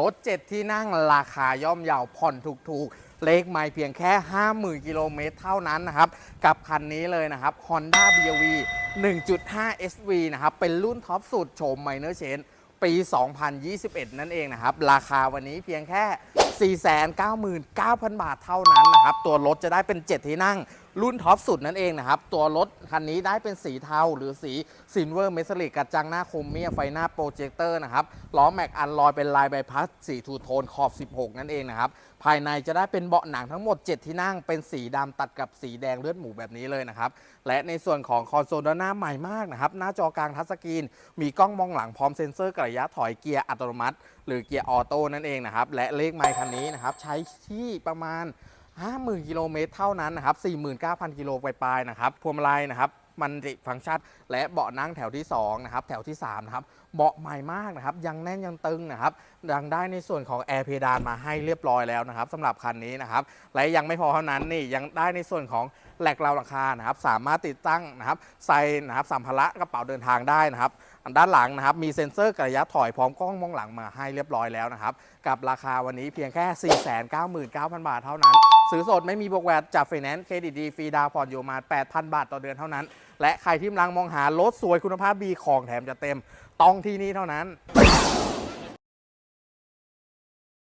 รถ 7 ที่นั่งราคาย่อมเยาวผ่อนถูกๆ เลขไม่เพียงแค่ 50,000 กิโลเมตรเท่านั้นนะครับ กับคันนี้เลยนะครับ Honda BRV 1.5 SV นะครับ เป็นรุ่นท็อปสุดโฉม Minor Change ปี 2021 นั่นเองนะครับ ราคาวันนี้เพียงแค่ 499,000 บาทเท่านั้นนะครับ ตัวรถจะได้เป็น 7 ที่นั่ง รุ่นท็อปสุดนั่นเองนะครับ ตัวรถคันนี้ได้เป็นสีเทาหรือสีซิลเวอร์เมทัลลิกกระจังหน้าโครเมียไฟหน้าโปรเจคเตอร์นะครับ ล้อแม็กอันลอยเป็นลายใบพัดสีทูโทนขอบ 16 นั่นเองนะครับ ภายในจะได้เป็นเบาะหนังทั้งหมด 7 ที่นั่งเป็นสีดำตัดกับสีแดงเลือดหมูแบบนี้เลยนะครับ และในส่วนของคอนโซลด้านหน้าใหม่มากนะครับ หน้าจอกลางทัชสกรีน มีกล้องมองหลังพร้อมเซ็นเซอร์กระยะถอยเกียร์อัตโนมัติ หรือเกียร์ออโต้นั่นเองนะครับและเลขไมค์คันนี้นะครับใช้ที่ประมาณ 50,000 กิโลเมตรเท่านั้นนะครับ 49,000 กิโลปลายๆนะครับ พวงมาลัยนะครับ มันติฟังก์ชันและเบาะนั่งแถวที่ 2 นะครับ แถวที่ 3 นะครับ เบาะใหม่มากนะครับ ยังแน่นยังตึงนะครับยังได้ในส่วนของแอร์เพดานมาให้เรียบร้อยแล้วนะครับสำหรับคันนี้นะครับ และยังไม่พอเท่านั้นนี่ยังได้ในส่วนของแหลกราวหลังคานะครับสามารถติดตั้งนะครับใส่นะครับสัมภาระกระเป๋าเดินทางได้นะครับด้านหลังนะครับมีเซ็นเซอร์กระยะถอยพร้อมกล้องมองหลังมาให้เรียบร้อยแล้วนะครับกับราคาวันนี้เพียงแค่ 499,000 บาทเท่านั้น ซื้อสดไม่มีบวกแวดจากไฟแนนซ์เครดิตดีฟรีดาวผ่อนอยู่มา 8,000 บาทต่อเดือนเท่านั้น และใครที่กำลังมองหารถสวยคุณภาพดีของแถมจะเต็มต้องที่นี่เท่านั้น